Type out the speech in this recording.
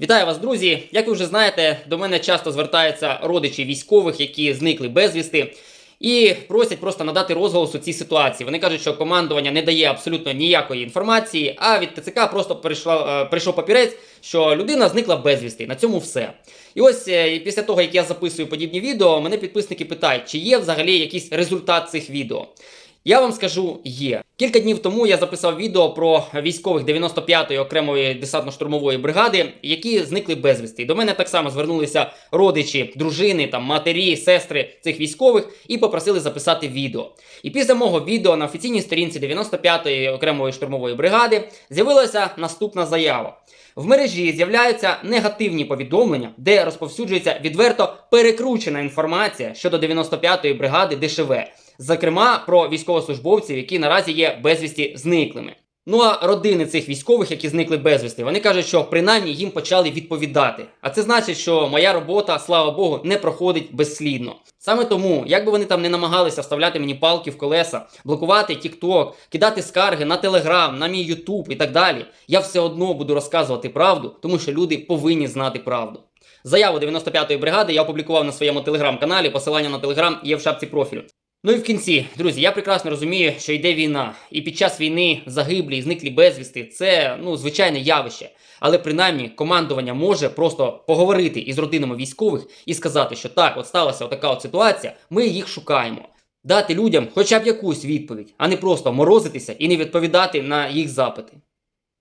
Вітаю вас, друзі! Як ви вже знаєте, до мене часто звертаються родичі військових, які зникли безвісти, і просять просто надати розголос у цій ситуації. Вони кажуть, що командування не дає абсолютно ніякої інформації, а від ТЦК просто прийшла, е, прийшов папірець, що людина зникла безвісти. На цьому все. І ось е, після того, як я записую подібні відео, мене підписники питають, чи є взагалі якийсь результат цих відео. Я вам скажу, є. Кілька днів тому я записав відео про військових 95-ї окремої десантно-штурмової бригади, які зникли безвісти. До мене так само звернулися родичі, дружини, там, матері, сестри цих військових і попросили записати відео. І після мого відео на офіційній сторінці 95-ї окремої штурмової бригади з'явилася наступна заява. В мережі з'являються негативні повідомлення, де розповсюджується відверто перекручена інформація щодо 95-ї бригади ДШВ, зокрема про військовослужбовців, які наразі є безвісті зниклими. Ну а родини цих військових, які зникли безвісти, вони кажуть, що принаймні їм почали відповідати. А це значить, що моя робота, слава Богу, не проходить безслідно. Саме тому, як би вони там не намагалися вставляти мені палки в колеса, блокувати TikTok, кидати скарги на Telegram, на мій YouTube і так далі, я все одно буду розказувати правду, тому що люди повинні знати правду. Заяву 95-ї бригади я опублікував на своєму телеграм-каналі. Посилання на телеграм є в шапці профілю. Ну і в кінці, друзі, я прекрасно розумію, що йде війна, і під час війни загиблі, і зниклі безвісти це ну звичайне явище. Але принаймні командування може просто поговорити із родинами військових і сказати, що так, от сталася така от ситуація, ми їх шукаємо. Дати людям хоча б якусь відповідь, а не просто морозитися і не відповідати на їх запити.